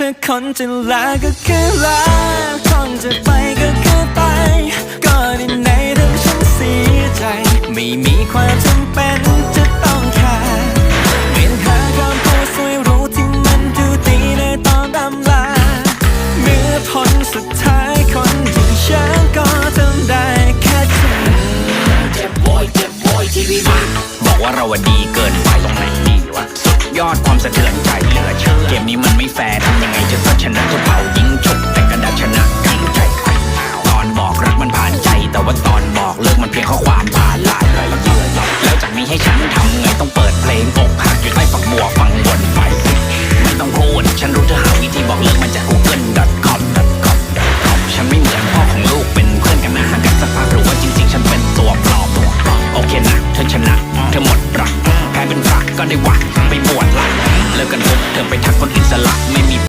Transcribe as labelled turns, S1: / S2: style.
S1: ถ้าคนจะลาก็คือลาคนจะไปก็คือไป ก็ได้ในเรื่องฉันเสียใจ ไม่มีความจำเป็นจะต้องแคร์เวียนหาคำพูดสวยรู้ที่มันดูดีในตอนดำลา เมื่อผลสุดท้ายคนอย่างฉันก็ทำได้แค่เธ
S2: อบโวยเจ็บโวยที่ดีบอกว่าเราดีเกินไปตรงไหนดีวะ สุดยอดความสะเทือนใจเหลือเชื่อ เลิกมันเพียงข้อความผ่านไลน์ไรเยื่อใยแล้วจากนี้ให้ฉันทำไงต้องเปิดเพลงอกหักอยู่ใต้ฝักบัวฟังวนไปไม่ต้องพูดฉันรู้เธอหาวิธีบอกเลิกมันจาก google com com com ฉันไม่เหมือนพ่อของลูกเป็นเพื่อนกันนะห่างกันสักพักหรือว่าจริง ๆ ฉันเป็นตัวปลอมตัวปลอมโอเคนะเธอชนะเธอหมดรักแพ้เป็นฝักก็ได้วักไปบวชละเลิกกันทุกเธอไปทักคนอิสระไม่มี